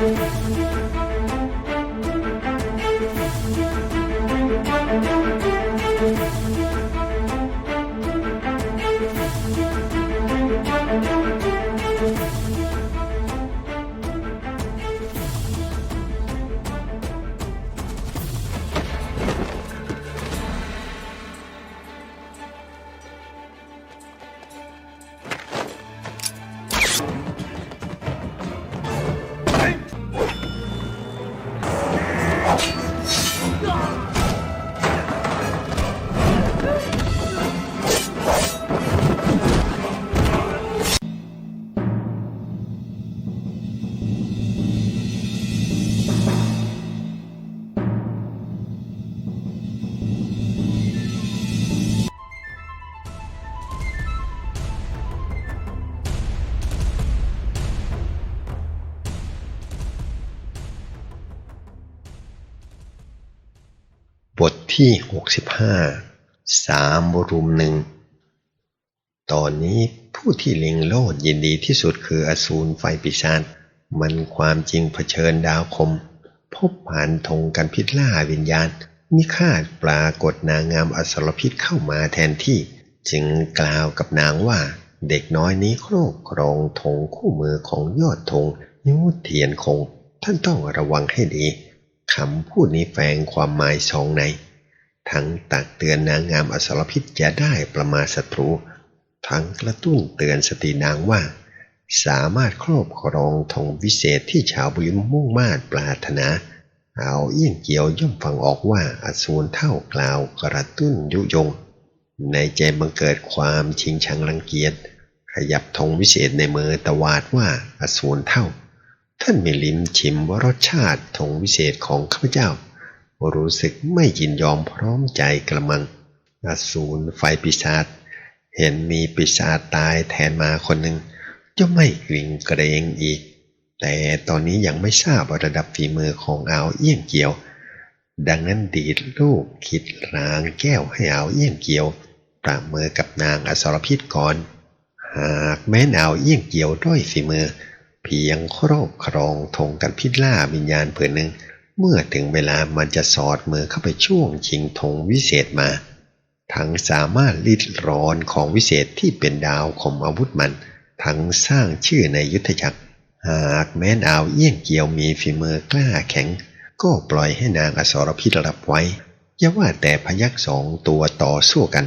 บ ที่ 65 สามรุมหนึ่ง ตอนนี้ผู้ที่เล็งโลดยินดีที่สุดคืออสูรไฟปีศาจมันความจริงเผชิญดาวคม พบผ่านธงกันพิษล่าวิญญาณ มิคาดปรากฏนางงามอสรพิษเข้ามาแทนที่ จึงกล่าวกับนางว่าเด็กน้อยนี้โครกครองธงคู่มือของยอดธงนิ้วเทียนคง ท่านต้องระวังให้ดีคำพูดนี้แฝงความหมายสองใน ทั้งตักเตือนนางงามอสรพิษจะได้ประมาศัตรู ทั้งกระตุ้นเตือนสตินางว่า สามารถครอบครองธงวิเศษที่ชาวบุญมุ่งมาตรปรารถนา เอาเอี้ยงเกี่ยวย่อมฟังออกว่าอสูรเท่ากล่าวกระตุ้นยุยง ในใจบังเกิดความชิงชังรังเกียจขยับธงวิเศษในมือตวาดว่าอสูรเท่า ท่านไม่ลิ้มชิมว่ารสชาติธงวิเศษของข้าพเจ้า รู้สึกไม่ยินยอมพร้อมใจกระมังอสูรไฟปีศาจเห็นมีปีศาจตายแทนมาคนหนึ่งจะไม่กริ่งเกรงอีก แต่ตอนนี้ยังไม่ทราบระดับฝีมือของอาวเอี้ยงเกียว ดังนั้นดีดลูกคิดรางแก้วให้อาวเอี้ยงเกียวประเมือกับนางอสรพิษก่อน หากแม้นอาวเอี้ยงเกียวด้อยฝีมือ เพียงครอบครองธงกันพิษล่าวิญญาณเผื่อหนึ่ง เมื่อถึงเวลามันจะสอดมือเข้าไปช่วงชิงธงวิเศษมา ทั้งสามารถลิดรอนของวิเศษที่เป็นดาวข่มอาวุธมัน ทั้งสร้างชื่อในยุทธจักร หากแม้นอาวเอี้ยงเกียวมีฝีมือกล้าแข็ง ก็ปล่อยให้นางอสรพิษรับไว้อย่าว่าแต่พยักสองตัวต่อสู้กัน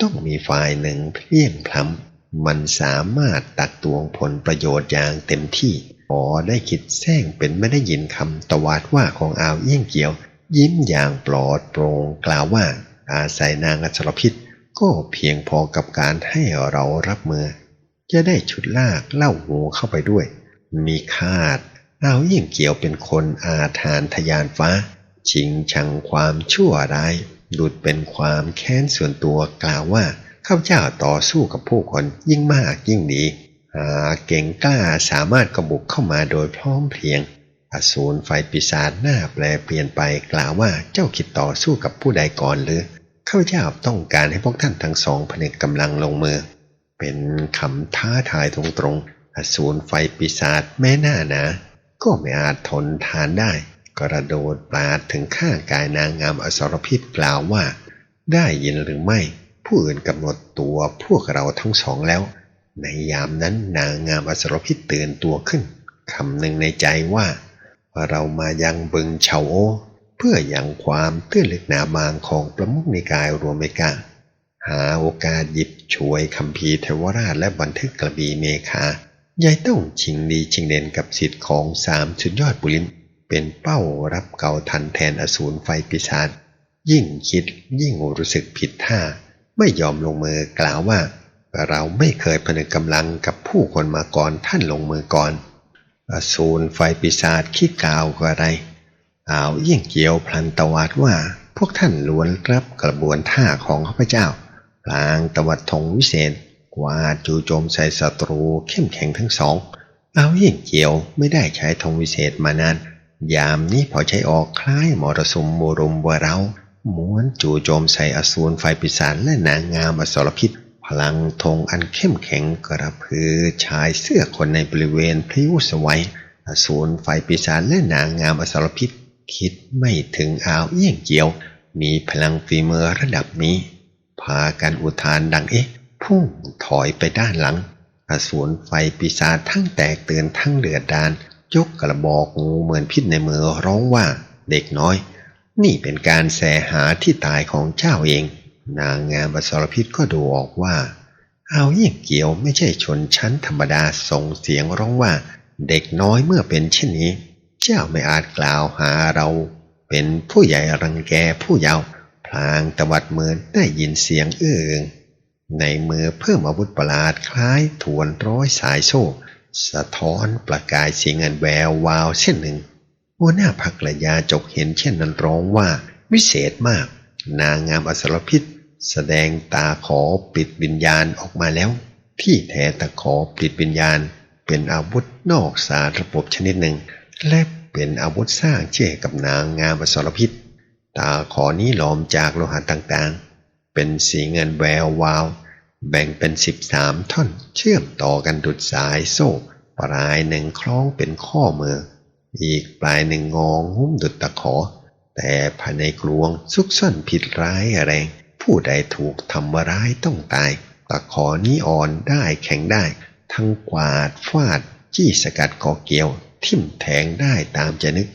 ต้องมีฝ่ายหนึ่งเพลี่ยงพล้ำมันสามารถตักตวงผลประโยชน์อย่างเต็มที่ พอได้คิดแซงเป็นไม่ได้ยินคำตวาดว่าของอาวเอี้ยงเกียว ยิ้มอย่างปลอดโปร่งกล่าวว่า อาศัยนางอัชรพิษก็เพียงพอกับการให้เรารับมือ จะได้ชุดลากเล่าหูเข้าไปด้วย มีคาดอาวเอี้ยงเกี่ยวเป็นคนอาถานทยานฟ้า ชิงชังความชั่วร้ายดุดเป็นความแค้นส่วนตัวกล่าวว่าข้าเจ้าต่อสู้กับผู้คนยิ่งมากยิ่งดี เก่งกล้าสามารถกระบุกเข้ามาโดยพร้อมเพรียง อสูรไฟปีศาจหน้าแปลเปลี่ยนไปกล่าวว่าเจ้าคิดต่อสู้กับผู้ใดก่อนหรือข้าพเจ้าต้องการให้พวกท่านทั้งสองผนึกกำลังลงมือ เป็นคำท้าทายตรงๆอสูรไฟปีศาจแม้หน้าหนาก็ไม่อาจทนทานได้ กระโดดปาดถึงข้างกายนางงามอสรพิษกล่าวว่า ได้ยินหรือไม่ ผู้อื่นกำหนดตัวพวกเราทั้งสองแล้ว ในยามนั้นนางงามอสรพิษตื่นตัวขึ้นคำหนึ่งในใจว่าเรามายังบึงเฉาโอ เพื่ออยังความตื้นลึกหนาบางของประมุขนิกายรวมเมกา หาโอกาสหยิบช่วยคำพีเทวราชและบันทึกกระบีเมฆายายต้องชิงดีชิงเด่นกับสิทธิ์ของสามสุดยอดบุริมเป็นเป้ารับเก่าทันแทนอสูรไฟปีศาจยิ่งคิดยิ่งรู้สึกผิดท่า ไม่ยอมลงมือกล่าวว่า เราไม่เคยผนึกกำลังกับผู้คนมาก่อนท่านลงมือก่อนอสูรไฟปีศาจคิดกล่าวก็อะไรอ่าวยิ่งเกี่ยวพลันตวาดว่าพวกท่านล้วนรับกระบวนท่าของข้าพเจ้าพลางตวัดธงวิเศษกว่าจูโจมใส่ศัตรูเข้มแข็งทั้งสองเอายิ่งเกี่ยวไม่ได้ใช้ธงวิเศษมานาน ยามนี้พอใช้ออกคล้ายมรสุมโมรุมวเราม้วนจู่โจมใส่อสูรไฟปีศาจและนางงามอสรพิษ พลังธงอันเข้มแข็งกระพือชายเสื้อคนในบริเวณพลิ้วสวัยอสูรไฟปีศาจและนางงามอสรพิษ คิดไม่ถึงอาวเอี้ยงเจียว มีพลังฝีมือระดับนี้ พากันอุทานดังเอ๊ะ พุ่งถอยไปด้านหลัง อสูรไฟปีศาจทั้งแตกเตือนทั้งเดือดดานยกกระบอกงูเหมือนพิษในมือร้องว่าเด็กน้อย นี่เป็นการแสหาที่ตายของเจ้าเอง นางงามอสรพิษก็ดูออกว่า เอาเยี่ยงเกี่ยวไม่ใช่ชนชั้นธรรมดาส่งเสียงร้องว่า เด็กน้อยเมื่อเป็นเช่นนี้ เจ้าไม่อาจกล่าวหาเรา เป็นผู้ใหญ่รังแกผู้เยาว์พลางตวัดมือได้ยินเสียงเอื้องในมือเพิ่มอาวุธประหลาดคล้ายถวนร้อยสายโซ่ สะท้อนประกายสีเงินแวววาวเช่นหนึ่งหัวหน้าพักระยาจกเห็นเช่นนั้นร้องว่า วิเศษมาก นางงามอสรพิษ แสดงตาขอปิดวิญญาณออกมาแล้ว ที่แท้ตะขอปิดวิญญาณ เป็นอาวุธนอกสารระบบชนิดหนึ่ง และเป็นอาวุธสร้างเชื่อกับนางงามอสรพิษ ตาขอนี้หลอมจากโลหะต่างๆ เป็นสีเงินแวววาว แบ่งเป็นสิบสามท่อน เชื่อมต่อกันดุดสายโซ่ ปลายหนึ่งคล้องเป็นข้อมือ อีกปลายหนึ่งงองหุ้มดุดตะขอ แต่ภายในกลวงซุกซ่อนผิดร้ายแรง ผู้ใดถูกทำร้ายต้องตาย ตะขอนี้อ่อนได้แข็งได้ ทั้งกวาดฟาด จี้สกัดกอเกียว ทิ่มแทงได้ตามจะนึก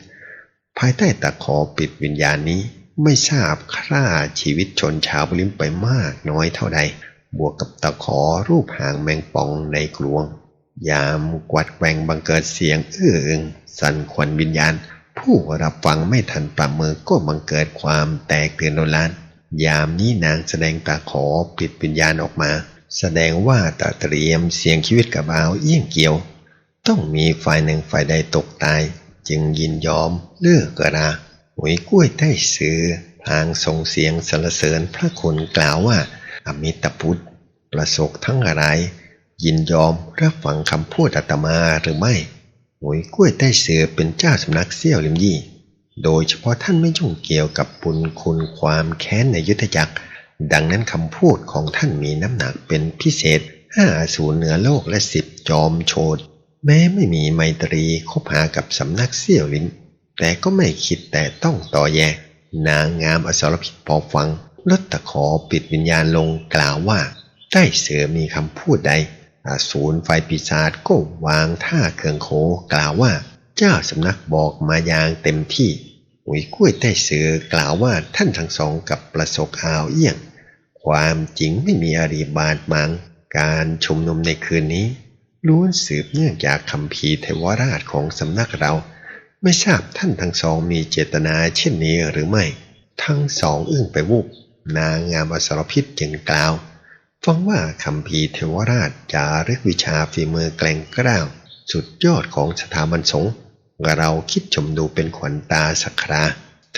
ภายใต้ตะขอปิดวิญญาณนี้ไม่ทราบค่าชีวิตชนชาวบลิมไปมากน้อยเท่าใด บวกกับตะขอรูปหางแมงป่องในกลวง ยามกวัดแกวงบังเกิดเสียงเอื้ออึงสั่นควันวิญญาณ ผู้รับฟังไม่ทันประเมินก็บังเกิดความแตกตื่นโนลาน ยามนี้นางแสดงตาขอปิดวิญญาณออกมา แสดงว่าตาเตรียมเสียงชีวิตกับอาวเอี้ยงเกี่ยว ต้องมีฝ่ายหนึ่งฝ่ายใดตกตาย จึงยินยอมเลิกกราหวยกล้วยใต้ซื้อพางส่งเสียงสรรเสริญพระคุณกล่าวว่า อมิตพุทธประสบทั้งอะไร ยินยอมรับฟังคำพูดอาตมาหรือไม่หวยกล้วยใต้เสือเป็นเจ้าสำนักเซี่ยวลิมยี่ โดยเฉพาะท่านไม่ยุ่งเกี่ยวกับบุญคุณความแค้นในยุทธจักร ดังนั้นคำพูดของท่านมีน้ำหนักเป็นพิเศษห้าศูนย์เหนือโลกและสิบจอมโชดแม้ไม่มีไมตรีคบหากับสำนักเซี่ยวลินแต่ก็ไม่คิดแต่ต้องต่อแย นางงามอสรพิษพอฟังลดตะขอปิดวิญญาณลงกล่าวว่า ใต้เสือมีคำพูดใดอสูรไฟปีศาจก็วางท่าเคืองโคกล่าวว่า เจ้าสำนักบอกมาอย่างเต็มที่หุยกล้วยใต้เสือกล่าวว่าท่านทั้งสองกับประสบอาวเอี้ยง ความจริงไม่มีอารีบาดมัง การชุมนุมในคืนนี้ล้วนสืบเนื่องจากคำพีเทวราชของสำนักเรา ไม่ทราบท่านทั้งสองมีเจตนาเช่นนี้หรือไม่ ทั้งสองอึ้งไปวุบนางงามอสรพิษจึงกล่าวฟังว่าคำพีเทวราชจารึกวิชาฝีมือแกล่งกล้าวสุดยอดของสถาบันสงฆ์ เราคิดชมดูเป็นขวัญตาสักครา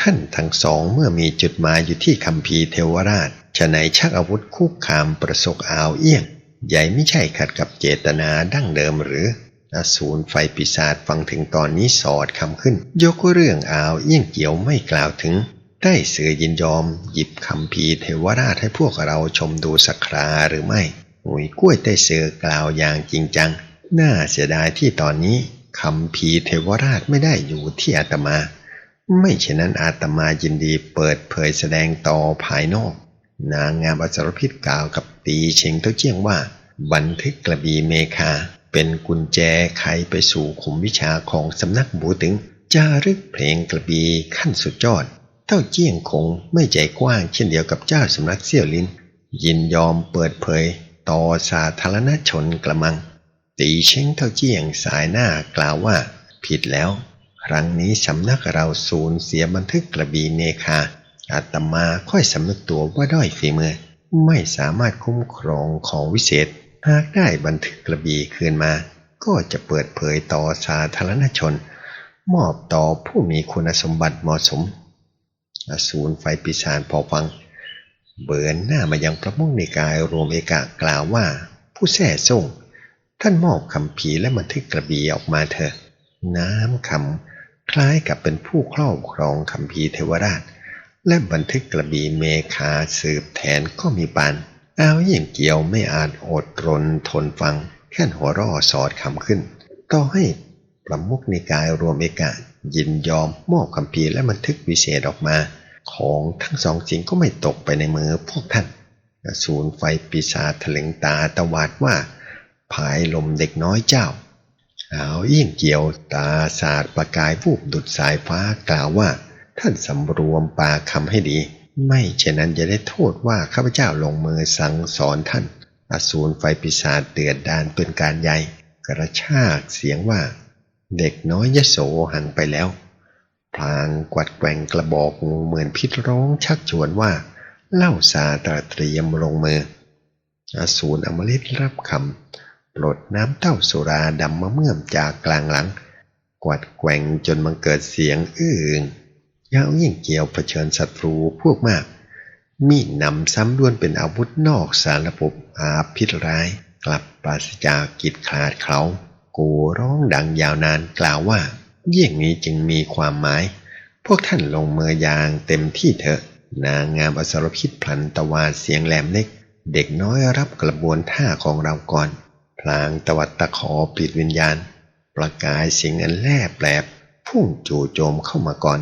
ท่านทั้งสองเมื่อมีจุดหมายอยู่ที่คำพีเทวราชฉะไหนชักอาวุธคุกคามประสกอาวเอี้ยง ใหญ่ไม่ใช่ขัดกับเจตนาดั้งเดิมหรืออสูรไฟปีศาจฟังถึงตอนนี้สอดคำขึ้น ยกเรื่องอาวเอี้ยงเกี่ยวไม่กล่าวถึง ได้เสือยินยอม หยิบคำพีเทวราชให้พวกเราชมดูสักคราหรือไม่หุยกล้วยได้เสือกล่าวอย่างจริงจัง น่าเสียดายที่ตอนนี้ คำพีเทวราชไม่ได้อยู่ที่อาตมา ไม่เช่นนั้นอาตมายินดีเปิดเผยแสดงต่อภายนอก นางงามอสรพิษกล่าวกับตีเชงเต้าเจียงว่า บันทึกกระบีเมคา เป็นกุญแจไขไปสู่ขุมวิชาของสำนักบูตึงจารึกเพลงกระบีขั้นสุดยอด เต้าเจียงคงไม่ใจกว้างเช่นเดียวกับเจ้าสำนักเสี่ยวลินยินยอมเปิดเผยต่อสาธารณชนกระมัง ตีเช้งเท่าเจี้ยงสายหน้ากล่าวว่า ผิดแล้ว ครั้งนี้สำนักเราสูญเสียบันทึกกระบีเนคาอาตมาค่อยสำนึกตัวว่าด้อยฝีมือ ไม่สามารถคุ้มครองของวิเศษ หากได้บันทึกกระบีคืนมา ก็จะเปิดเผยต่อสาธารณชน มอบต่อผู้มีคุณสมบัติเหมาะสมอสูรไฟปีศาจพอฟัง เบือนหน้ามายังพระมุ่งในกายรวมเอกะกล่าวว่า ผู้แท้ส่ง ท่านมอบคำผีและบันทึกกระบี่ออกมาเถอะ น้ำคำคล้ายกับเป็นผู้ครอบครองคำพีเทวราช และบันทึกกระบี่เมคาสืบแทนก็มีปานเอาวเยี่ยงเกี่ยวไม่อาจอดรนทนฟัง แค่หัวร่อสอดคำขึ้น ต่อให้ประมุขนิกายรวมเอกะยินยอมมอบคำพีและบันทึกวิเศษออกมา ของทั้งสองสิ่งก็ไม่ตกไปในมือพวกท่านอสูรไฟปีศาจถลึงตาตวาดว่า ภายลมเด็กน้อยเจ้าเอายิ่งเกี่ยวตาศาสาดประกายวูบดุดสายฟ้ากล่าวว่า ท่านสำรวมปาคำให้ดี ไม่เช่นนั้นจะได้โทษว่าข้าพเจ้าลงมือสั่งสอนท่าน อสูรไฟปีศาจเตือนดานเป็นการใหญ่ กระชากเสียงว่า เด็กน้อยยโสหันไปแล้วพลางกวัดแกว่งกระบอกงูเหมือนพิษร้องชักชวนว่า เล่าสาตราเตรียมลงมือ อสูรอมฤตรับคำ ปลดน้ำเต้าสุราดำมะเมื่อมจากกลางหลัง กวัดแกว่งจนมันเกิดเสียงอื้อองยาวยิ่งเกี่ยวเผชิญศัตรูพวกมาก มีดนำซ้ำด้วนเป็นอาวุธนอกสารบบอาพิษร้าย กลับปราศจากกิจขาดเขา กูร้องดังยาวนานกล่าวว่า เยี่ยงนี้จึงมีความหมาย พวกท่านลงมือยางเต็มที่เถอะ นางงามอสรพิษพลันตะวาดเสียงแหลมเล็ก เด็กน้อยรับกระบวนท่าของเราก่อน พลางตวัดตะขอปิดวิญญาณ ประกายสียงอันแลบแปลบพุ่งจู่โจมเข้ามาก่อน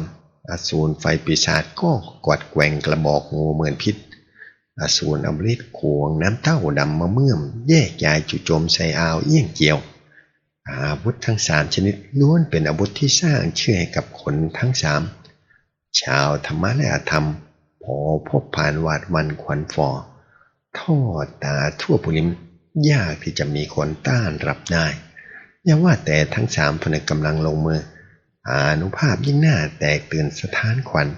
อสูรไฟปีศาจก็กวัดแกว่งกระบอกงูเหมือนพิษ อสูรอมฤตขวงน้ำเต้าดำมะเมื่อม แยกยายจู่โจมใส่อาวเอี้ยงเกี่ยว อาวุธทั้งสามชนิดล้วนเป็นอาวุธที่สร้างเชื่อให้กับคนทั้งสามชาวธรรมะและอธรรม พอพบผ่านวาดวันควันฟอท่อตาทั่วปุริม ยากที่จะมีคนต้านรับได้อย่าว่าแต่ทั้งสามพนึกกำลังลงมือ อานุภาพยิ่งหน้าแตกตื่นสถานขวัญ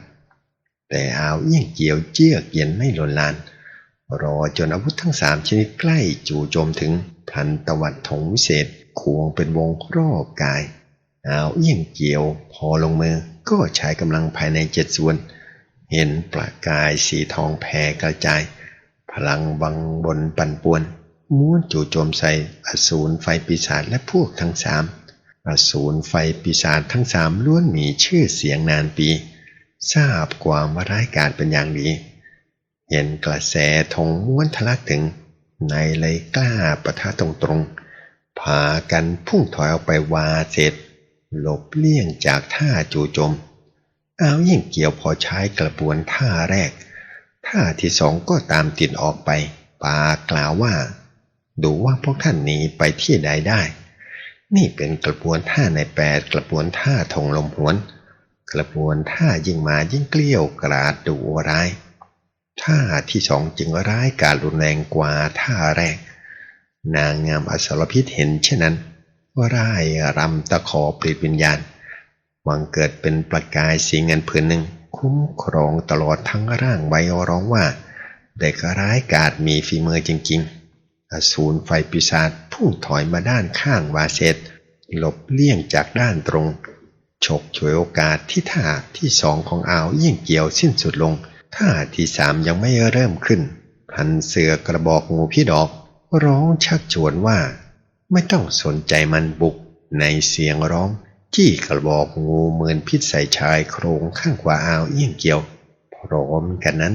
แต่อาวเอี้ยงเกี่ยวเจือกเย็นไม่หล่นลาน รอจนอาวุธทั้งสามชนิดใกล้จู่โจมถึงพลันตวัดถงวิเศษควงเป็นวงรอบกายอาวเอี้ยงเกี่ยวพอลงมือก็ใช้กำลังภายในเจ็ดส่วน เห็นประกายสีทองแผ่กระจาย พลังบังบนปั่นป่วน ม้วนจู่โจมใส่อสูรไฟปีศาจและพวกทั้งสามอสูรไฟปีศาจทั้งสามล้วนมีชื่อเสียงนานปี ทราบความว่าร้ายกาจเป็นอย่างดี เห็นกระแสธงม้วนทะลักถึง ในเลยกล้าประทะตรงๆพากันพุ่งถอยออกไปวาเสร็จ หลบเลี่ยงจากท่าจู่โจม เอายิ่งเกี่ยวพอใช้กระบวนท่าแรก ท่าที่สองก็ตามติดออกไป ปากล่าวว่า ดูว่าพวกท่านหนีไปที่ใดได้ นี่เป็นกระบวนท่าในแปดกระบวนท่าทงลมหวน กระบวนท่ายิ่งมายิ่งเกลี้ยวกราดดุร้ายท่าที่สองจึงร้ายกาจรุนแรงกว่าท่าแรก นางงามอสรพิษเห็นเช่นนั้นร่ายรำตะขอปลิดวิญญาณวังเกิดเป็นประกายสีเงินผืนหนึ่งคุ้มครองตลอดทั้งร่างใบร้องว่า เด็กร้ายกาจมีฝีมือจริงๆ อสูรไฟปีศาจพุ่งถอยมาด้านข้างวาเซตหลบเลี่ยงจากด้านตรง ฉกฉวยโอกาสที่ท่าที่สองของอ่าวยิ่งเกี่ยวสิ้นสุดลง ท่าที่สามยังไม่เริ่มขึ้น พันเสือกระบอกงูพี่ดอก ร้องชักชวนว่า ไม่ต้องสนใจมันบุก ในเสียงร้อง จี้กระบอกงูเหมือนพิษใส่ชายโครงข้างขวาอ่าวเอี้ยงเกี่ยว พร้อมกันนั้น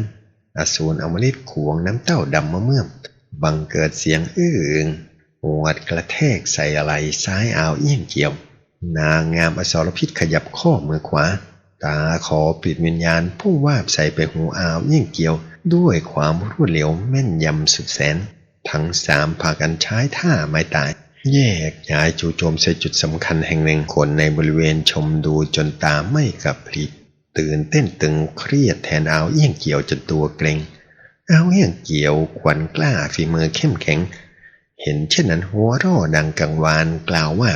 อสูรอมฤตขวงน้ำเต้าดำมะเมื่อม บังเกิดเสียงอื้ออึงหวดกระแทกใส่อะไรซ้ายอ่าวเอี้ยงเกี่ยว นางงามอสรพิษขยับข้อมือขวา ตาขอปิดวิญญาณพุ่งวาบใส่ไปหูอ่าวเอี้ยงเกี่ยว ด้วยความรวดเร็วแม่นยำสุดแสน ทั้งสามพากันใช้ท่าไม้ตาย แยกย้ายจู่โจมใส่จุดสำคัญแห่งหนึ่งคนในบริเวณชมดูจนตาไม่กลับพลิบตื่นเต้นตึงเครียดแทนอาวเอี้ยงเกี่ยวจนตัวเกร็ง เอาเอี้ยงเกี่ยวขวัญกล้าฝีมือเข้มแข็ง เห็นเช่นนั้นหัวร่อดังกังวานกล่าวว่า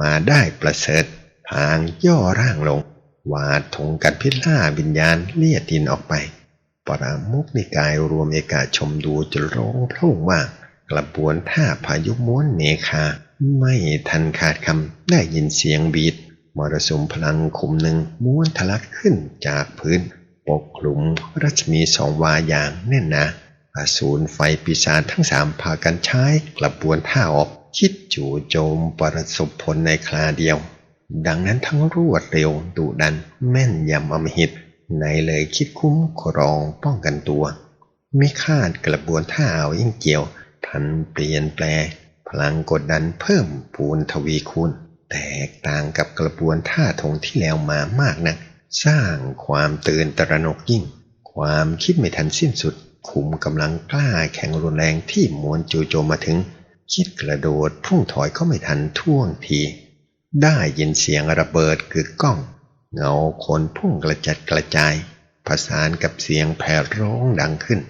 มาได้ประเสริฐพางย่อร่างลง วาดถงกันพิล่าวิญญาณเลียดินออกไป ปรามุกนิกายรวมเอกาชมดูจะร้องพร่งว่ากระบวนท่าพายุม้วนเมคา ไม่ทันขาดคำได้ยินเสียงบีดมรสุมพลังคุมหนึ่งม้วนทะลักขึ้นจากพื้น ปกคลุมรัศมีสองวาอย่างแน่นหนาอสูรไฟปีศาจทั้งสามพากันใช้กระบวนท่าออกคิดจู่โจมประสบผลในคราเดียว ดังนั้นทั้งรวดเร็วดุดันแม่นยำอมหิตในเลยคิดคุ้มครองป้องกันตัวไม่คาดกระบวนท่าเอายิ่งเกี่ยวพลันเปลี่ยนแปล พลังกดดันเพิ่มปูนทวีคูณแตกต่างกับกระบวนท่าทงที่แล้วมามากนัก สร้างความตื่นตระหนกยิ่ง ความคิดไม่ทันสิ้นสุดขุมกำลังกล้าแข็งรุนแรงที่มวนจูโจมมาถึง คิดกระโดดพุ่งถอยเข้าไม่ทันท่วงที ได้ยินเสียงระเบิดกึกก้อง เงาคนพุ่งกระจัดกระจายผสานกับเสียงแผ่ร้องดังขึ้น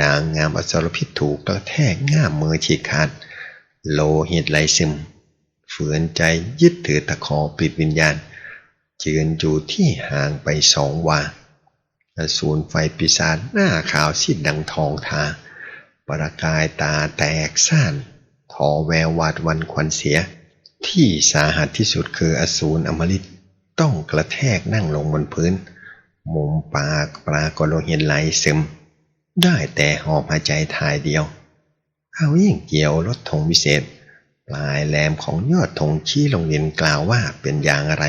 นางงามอสรพิษถูกกระแทกง่ามมือฉีกขาด โลหิตไหลซึมฝืนใจยึดถือตะขอปิดวิญญาณ ยืนอยู่ที่ห่างไปสองวาอสูรไฟปีศาจหน้าขาวซีดดังทองทา ประกายตาแตกซ่านทอแวววาดวันควันเสีย ที่สาหัสที่สุดคืออสูรอมฤตต้องกระแทกนั่งลงบนพื้น มุมปากปรากฏโลหิตไหลซึม ได้แต่หอบหายใจทายเดียวเอายิ่งเกี่ยวรถธงวิเศษ ปลายแหลมของยอดธงชี้ลงดินกล่าวว่าเป็นอย่างไร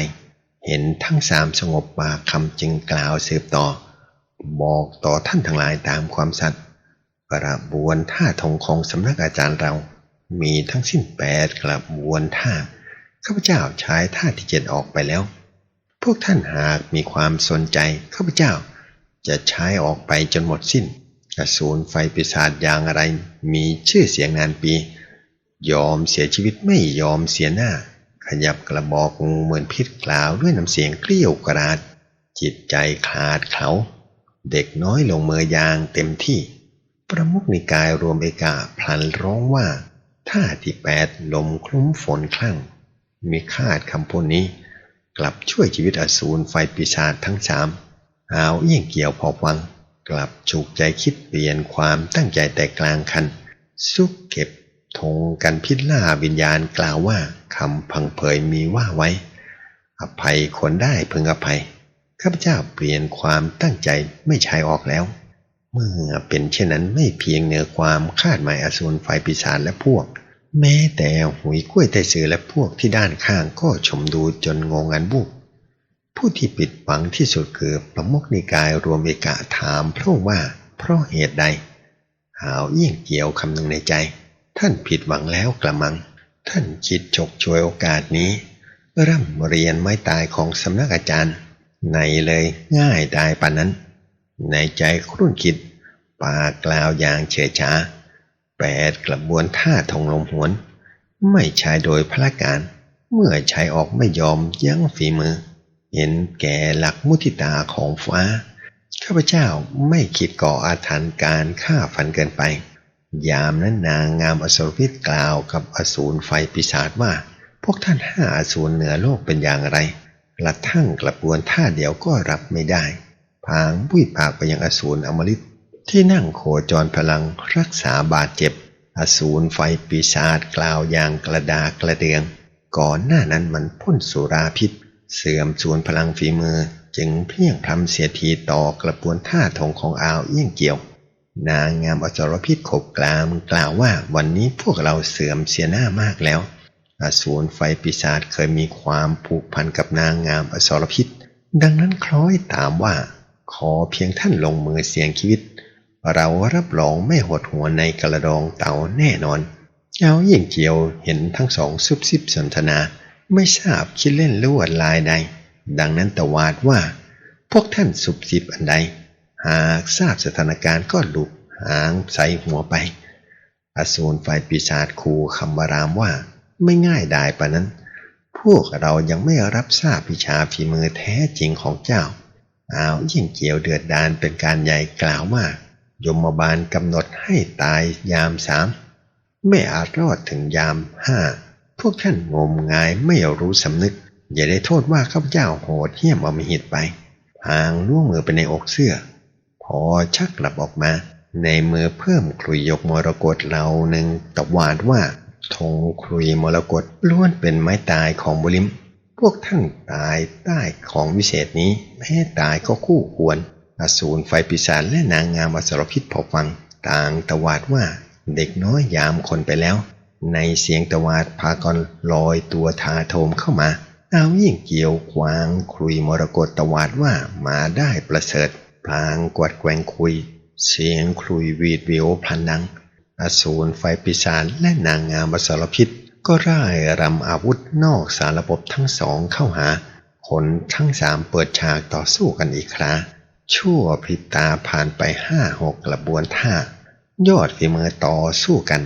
เห็นทั้งสามสงบปากคำจึงกล่าวสืบต่อ บอกต่อท่านทั้งหลายตามความสัตย์กระบวนท่าธงของสำนักอาจารย์เรา มีทั้งสิ้นแปดกระบวนท่าข้าพเจ้าใช้ท่าที่เจ็ดออกไปแล้ว พวกท่านหากมีความสนใจข้าพเจ้า จะใช้ออกไปจนหมดสิ้นอสูรไฟปีศาจอย่างอะไร มีชื่อเสียงนานปี ยอมเสียชีวิตไม่ยอมเสียหน้า ขยับกระบอกงูเหมือนพิษกล่าวด้วยน้ำเสียงเกลี้ยวกราด จิตใจขาดเขา เด็กน้อยลงมือยางเต็มที่ ประมุขนิกายรวมเอกาพลันร้องว่าท่าที่แปดลมคลุ้มฝนคลั่ง มีคาดคำพูดนี้ กลับช่วยชีวิตอสูรไฟปีศาจทั้งสามหาวเอี่ยงเกี่ยวพอฟัง กลับฉุกใจคิดเปลี่ยนความตั้งใจแต่กลางคัน ซุกเก็บ ธงกันพิล่าวิญญาณกล่าวว่าคำพังเผยมีว่าไว้ อภัยคนได้พึงอภัยข้าพเจ้าเปลี่ยนความตั้งใจไม่ใช้ออกแล้ว เมื่อเป็นเช่นนั้นไม่เพียงเหนือความคาดหมายอสูรไฟปีศาจและพวก แม้แต่หุยกล้วยไตสือและพวกที่ด้านข้างก็ชมดูจนงงงันบุกผู้ที่ปิดบังที่สุดคือประมุขนิกายรวมเอกะถามพระว่าเพราะเหตุใด หาวยิ่งเกี่ยวคำหนึ่งในใจ ท่านผิดหวังแล้วกระมัง ท่านคิดฉกชวยโอกาสนี้ ร่ำเรียนไม้ตายของสำนักอาจารย์ ในเลยง่ายได้ปานนั้น ในใจครุ่นคิด ปากกล่าวอย่างเฉยชาแปดกระบวนท่าทงลมหวน ไม่ใช้โดยพละการ เมื่อใช้ออกไม่ยอมยั้งฝีมือ เห็นแก่หลักมุทิตาของฟ้า ข้าพเจ้าไม่คิดก่ออาถรรพ์การฆ่าฟันเกินไป ยามนั้นนางงามอสรพิษกล่าวกับอสูรไฟปีศาจว่า พวกท่านห้าอสูรเหนือโลกเป็นอย่างไรกระทั่งกระบวนท่าเดียวก็รับไม่ได้ พางบุ้ยปากไปยังอสูรอมฤตที่นั่งโคจรพลังรักษาบาดเจ็บ อสูรไฟปีศาจกล่าวอย่างกระดากระเดือง ก่อนหน้านั้นมันพ่นสุราพิษ เสื่อมสูญพลังฝีมือ จึงเพียงพรำเสียทีต่อกระบวนท่าทงของอาวเอี้ยงเกี่ยว นางงามอสรพิษขบกลามกล่าวว่าวันนี้พวกเราเสื่อมเสียหน้ามากแล้ว อสูรไฟปีศาจเคยมีความผูกพันกับนางงามอสรพิษ ดังนั้นคล้อยตามว่า ขอเพียงท่านลงมือเสี่ยงชีวิต เรารับรองไม่หดหัวในกระดองเต่าแน่นอน เอาเยี่ยงเจียวเห็นทั้งสองซุบซิบสนทนา ไม่ทราบคิดเล่นลวดลายใด ดังนั้นตวาดว่า พวกท่านซุบซิบอันใด หากทราบสถานการณ์ก็หลุกหางใส่หัวไป อสูรไฟปีศาจคูคำวารามว่า ไม่ง่ายได้ปะนั้น พวกเรายังไม่รับทราบวิชาฝีมือแท้จริงของเจ้าอ้าวยิ่งเกี่ยวเดือดดานเป็นการใหญ่กล่าวว่ายมบาลกำหนดให้ตายยามสามไม่อาจรอดถึงยามห้าพวกท่านงมงายไม่รู้สำนึก อย่าได้โทษว่าข้าพเจ้าโหดเหี้ยมอมหิตไปพางล่วงมือไปในอกเสื้อ พอชักกลับออกมา ในมือเพิ่มคลุยยกมรกตเราหนึ่งตวาดว่าธงคลุยมรกตล้วนเป็นไม้ตายของบุริม พวกท่านตายใต้ของวิเศษนี้แม้ตายก็คู่ควร อสูรไฟปีศาจและนางงามอสรพิษพอฟัง ต่างตวาดว่าเด็กน้อยยามคนไปแล้ว ในเสียงตวาดพากรลอยตัวทาโทมเข้ามา เอายิ่งเกี่ยวควางคลุยมรกตตวาดว่ามาได้ประเสริฐ พลางกวดแกว่งคุย เสียงคลุยวีดวิวพลันดัง อสูรไฟปีศาจและนางงามอสรพิษ ก็ร่ายรำอาวุธนอกสารระบบทั้งสองเข้าหาคนทั้งสามเปิดฉากต่อสู้กันอีกคราชั่วพริบตาผ่านไปห้าหกกระบวนท่า ยอดฝีมือต่อสู้กัน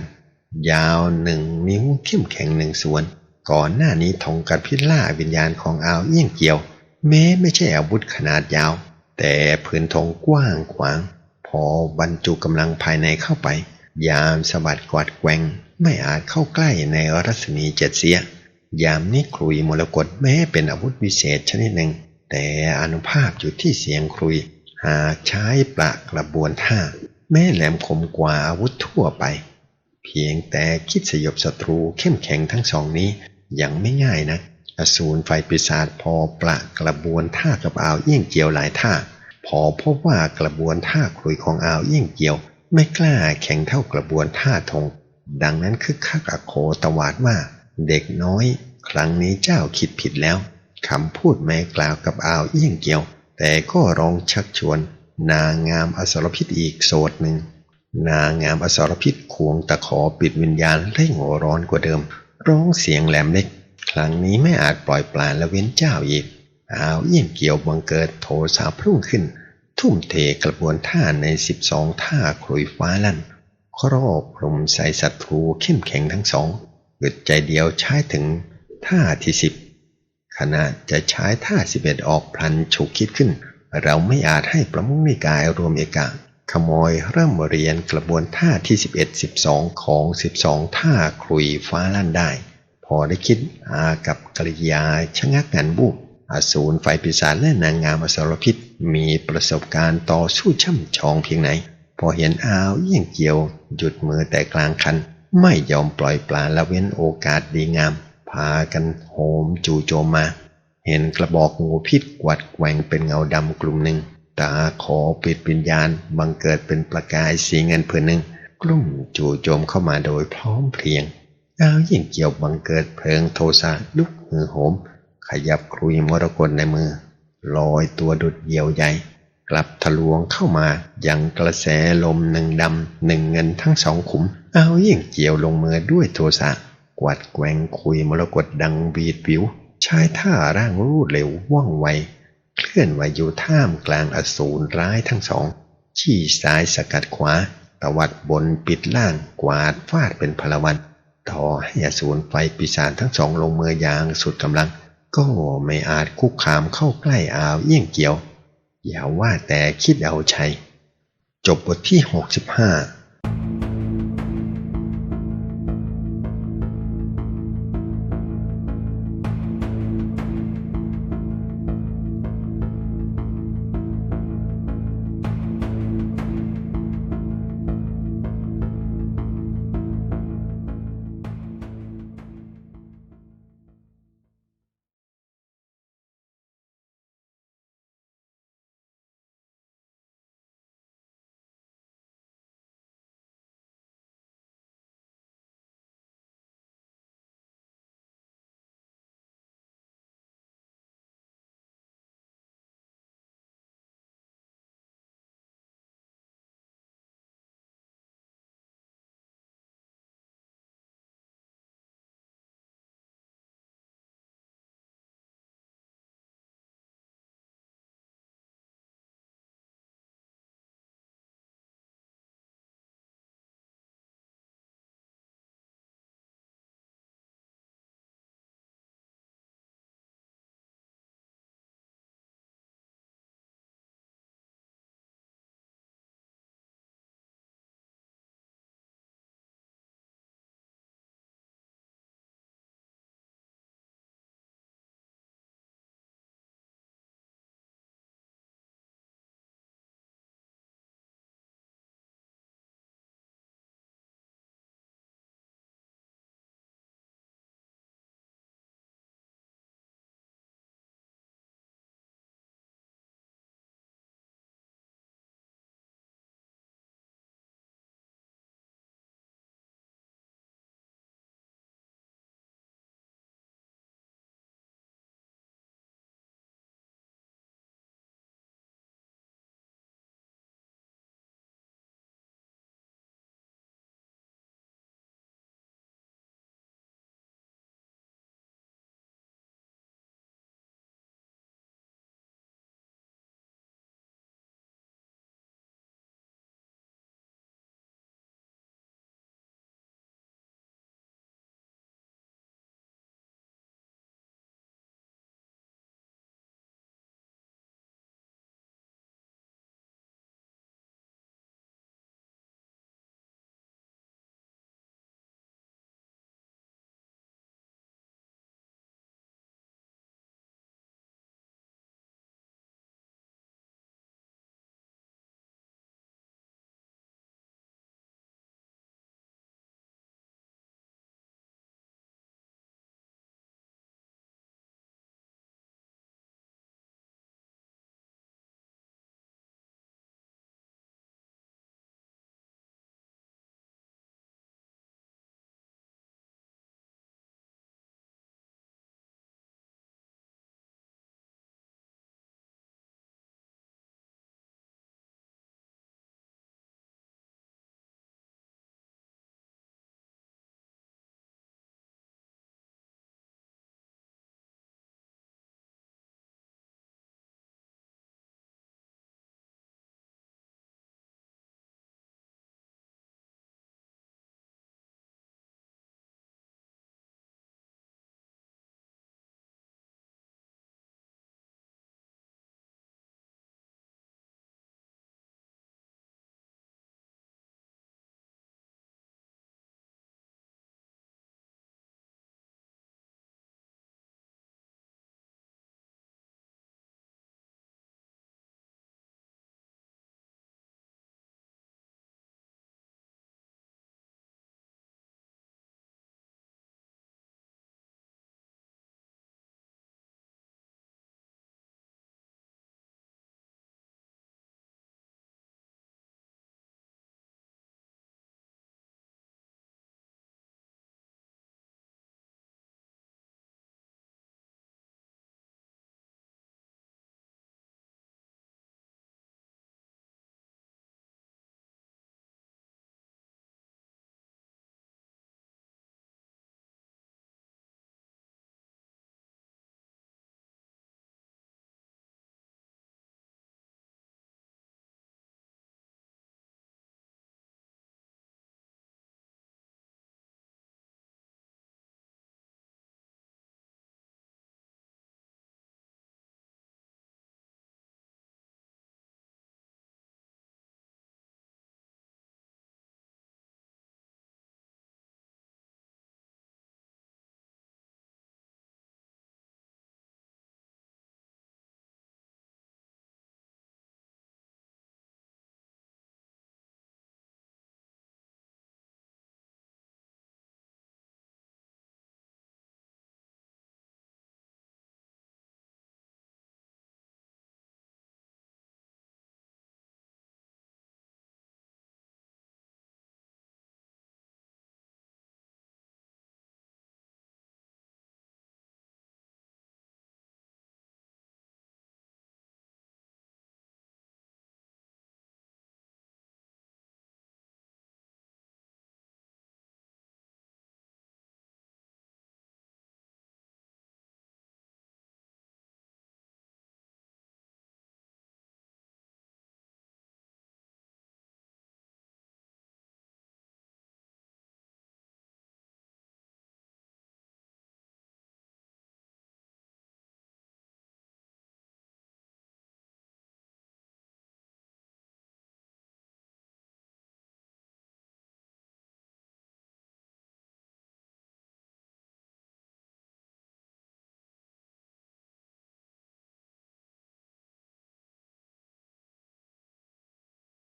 ยาวหนึ่งนิ้วเข้มแข็งหนึ่งส่วน ก่อนหน้านี้ทงกัดพิล่าวิญญาณของอาวเยี่ยงเกี่ยว แม้ไม่ใช่อาวุธขนาดยาว แต่พื้นธงกว้างขวาง พอบรรจุกำลังภายในเข้าไป ยามสะบัดกวาดแกว่งไม่อาจเข้าใกล้ในรัศมีเจ็ดเสีย ยามนี้ครุยมรกตแม้เป็นอาวุธวิเศษชนิดหนึ่ง แต่อนุภาพอยู่ที่เสียงครุย หากใช้ประกระบวนท่า แม้แหลมคมกว่าอาวุธทั่วไป เพียงแต่คิดสยบศัตรูเข้มแข็งทั้งสองนี้ยังไม่ง่ายนะ อสูรไฟปีศาจพอประกระบวนท่ากับอาวเยี่ยงเกียวหลายท่า พอพบว่ากระบวนท่าคุยของอาวเยี่ยงเกียว ไม่กล้าแข่งเท่ากระบวนท่าธง ดังนั้นคึกคักอโคตวาดว่า เด็กน้อย ครั้งนี้เจ้าคิดผิดแล้วคำพูดแม้กล่าวกับอาวเยี่ยงเกียว แต่ก็ร้องชักชวน นางงามอสรพิษอีกโสดหนึ่งนางงามอสรพิษควงตะขอปิดวิญญาณเร่งหัวร้อนกว่าเดิม ร้องเสียงแหลมเล็ก ครั้งนี้ไม่อาจปล่อยปลาและเว้นเจ้าอีกอาวเยี่ยงเกี่ยวบังเกิดโทสาพรุ่งขึ้น ทุ่มเทกระบวนท่าในสิบสองท่าครุยฟ้าลั่นครอบคลุมใส่ศัตรูเข้มแข็งทั้งสองอึดใจเดียวใช้ถึงท่าที่สิบขณะจะใช้ท่าสิบเอ็ดออกพลันฉุกคิดขึ้น เราไม่อาจให้ประมุขนิกายรวมเอกะขโมยเริ่มเรียนกระบวนท่าที่สิบเอ็ดสิบสองของสิบสองท่าครุยฟ้าลั่นได้ พอได้คิดอากับกริยาชะงักงันบุบอสูรไฟปีศาจและนางงามอสรพิษ มีประสบการณ์ต่อสู้ช่ำชองเพียงไหน พอเห็นอาวเยี่ยงเกี่ยว หยุดมือแต่กลางคัน ไม่ยอมปล่อยปลาละเว้นโอกาสดีงาม พากันโหมจู่โจมมา เห็นกระบอกงูพิษกวัดแกว่งเป็นเงาดำกลุ่มหนึ่ง ตาขอปิดวิญญาณบังเกิดเป็นประกายสีเงินเพื่อหนึ่งกลุ่มจู่โจมเข้ามาโดยพร้อมเพรียง อาวยิ่งเกี่ยวบังเกิดเพลิงโทสะลุกหือโหม ขยับครุยมรกตในมือลอยตัวดุดเหยี่ยวใหญ่ กลับทะลวงเข้ามาอย่างกระแสลมหนึ่งดำหนึ่งเงินทั้งสองขุม เอายิ่งเกี่ยวลงมือด้วยโทสะกวัดแกว่งคุยมรกตดังบีดวิวใช้ท่าร่างรูดเร็วว่องไว เคลื่อนไหวอยู่ท่ามกลางอสูรร้ายทั้งสอง ชี้ซ้ายสกัดขวาตวัดบนปิดล่างกวาดฟาดเป็นพลวัน ต่อให้อสูรไฟปีศาจทั้งสองลงมืออย่างสุดกำลัง ก็ไม่อาจคุกคามเข้าใกล้อาวเยี่ยงเกี่ยว อย่าว่าแต่คิดเอาชัยจบบทที่ 65